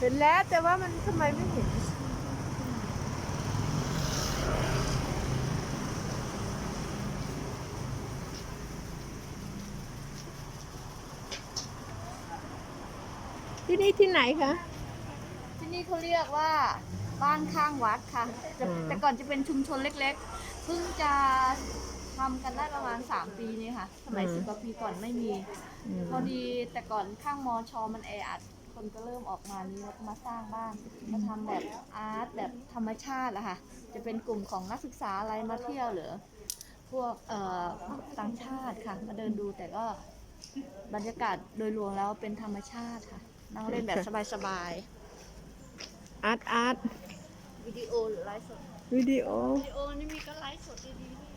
เห็นแล้วแต่ว่ามันทำไมไม่เห็น ที่นี่ที่ไหนคะ ที่นี่เขาเรียกว่าบ้านข้างวัดค่ะแต่อืม แต่ก่อนจะเป็นชุมชนเล็กๆ เพิ่งจะทำกันได้ประมาณ 3 ปีนี้ค่ะ สมัยสิบกว่าปีก่อนไม่มีมพอดีแต่ก่อนข้างมอชอมันแออัด คนก็เริ่มออกมานี้แล้วก็มาสร้างบ้านมาทำแบบอาร์ตแบบธรรมชาติอะค่ะ จะเป็นกลุ่มของนักศึกษาอะไรมาเที่ยวหรือ พวกเอ่อต่างชาติค่ะ มาเดินดูแต่ก็บรรยากาศโดยรวมแล้วเป็นธรรมชาติค่ะ นั่งเล่นแบบสบายอาร์ตอาร์ตๆวิดีโอหรือไลฟ์สดวิดีโอ วิดีโอนี่มีก็ไลฟ์สดดีๆนี่